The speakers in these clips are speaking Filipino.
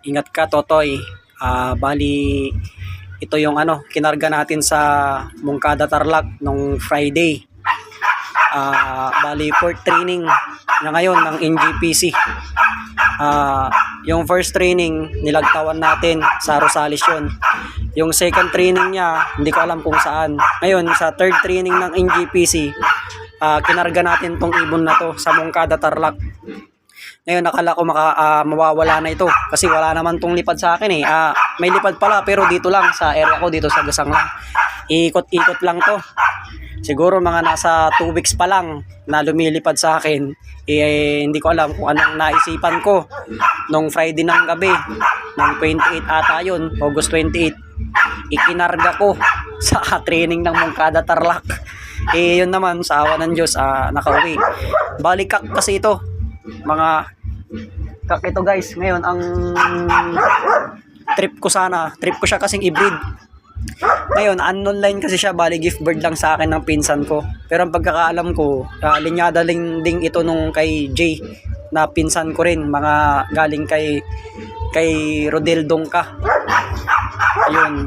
Ingat ka, Totoy. Ah, bali, ito yung ano, kinarga natin sa Mungkada Tarlac nung Friday. Ah, bali, port training na ngayon ng NGPC. Ah, yung first training, nilagtawan natin sa Rosales yun. Yung second training niya, hindi ko alam kung saan. Ngayon, sa third training ng NGPC, ah, kinarga natin tong ibon na to sa Mungkada Tarlac. Ngayon nakala ko maka, ah, mawawala na ito kasi wala naman tong lipad sa akin eh. Ah, may lipad pala pero dito lang sa area ko dito sa Gasang lang. Ikot-ikot lang to. Siguro mga nasa 2 weeks pa lang na lumilipad sa akin. Eh, hindi ko alam kung anong naisipan ko nung Friday ng gabi ng 28 ata yun, August 28. Ikinarga ko sa training ng Mungkada Tarlac. Eh, yun naman, sa awa ng Diyos, ah, nakauwi. Balikak kasi ito mga ito guys ngayon ang trip ko sana trip ko siya kasing i-breed. Ngayon unknown line kasi siya bali gift bird lang sa akin ng pinsan ko. Pero ang pagkakaalam ko uh, linyada ling ding ito nung kay Jay na pinsan ko rin mga galing kay kay Rodel Dongka. Ayun.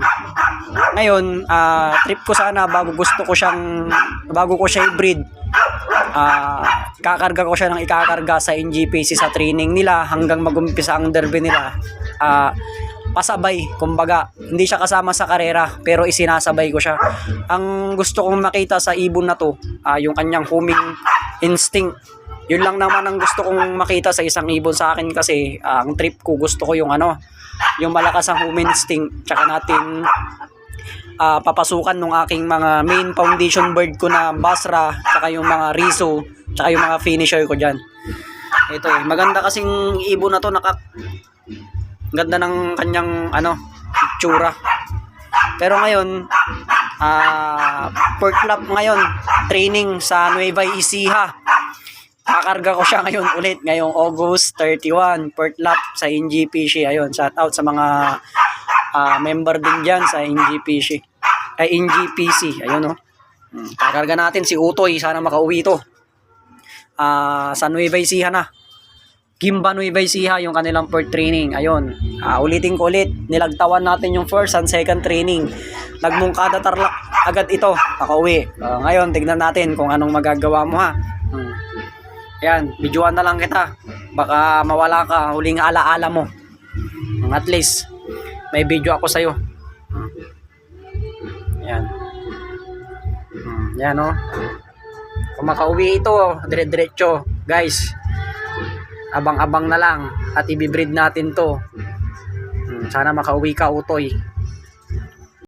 Ngayon ah, trip ko sana bago gusto ko siyang bago ko siya i-breed ah kakarga ko siya ng ikakarga sa NGPC sa training nila hanggang magumpisa ang derby nila. Ah pasabay, kumbaga, hindi siya kasama sa karera pero isinasabay ko siya. Ang gusto kong makita sa ibon na to, ah, yung kanyang homing instinct. Yun lang naman ang gusto kong makita sa isang ibon sa akin kasi ah, ang trip ko gusto ko yung ano, yung malakas ang homing instinct tsaka natin ah, papasukan ng aking mga main foundation bird ko na Basra, tsaka yung mga Riso, tsaka yung mga finisher ko dyan. Ito eh, maganda kasing ibon na to, naka, ganda ng kanyang ano, itsura. Pero ngayon, ah, pork lap ngayon, training sa Nueva Ecija. Kakarga ko siya ngayon ulit, ngayong August 31, port lap sa NGPC. Ayun, shout out sa mga ah, member din dyan sa NGPC. Ay, NGPC. Ayun, oh. Hmm, Kakarga natin si Utoy. Sana makauwi ito. Ah, sa Nueva Ecija na. Gimba Nueva Ecija yung kanilang port training. Ayun. Ah, ulitin ko ulit. Nilagtawan natin yung first and second training. Nagmungkada tarlak agad ito. Nakauwi. Ah, ngayon, tignan natin kung anong magagawa mo ha. Hmm. Ayan, videoan na lang kita. Baka mawala ka, huling alaala mo. Hmm, At least, may video ako sa'yo. Hmm. Ayan. Hmm, Yan o. Kung makauwi ito, dire-diretso. Guys, abang-abang na lang at ibibreed natin to. Hmm, Sana makauwi ka, Utoy.